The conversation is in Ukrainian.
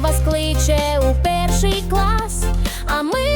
вас кличе у перший клас. А ми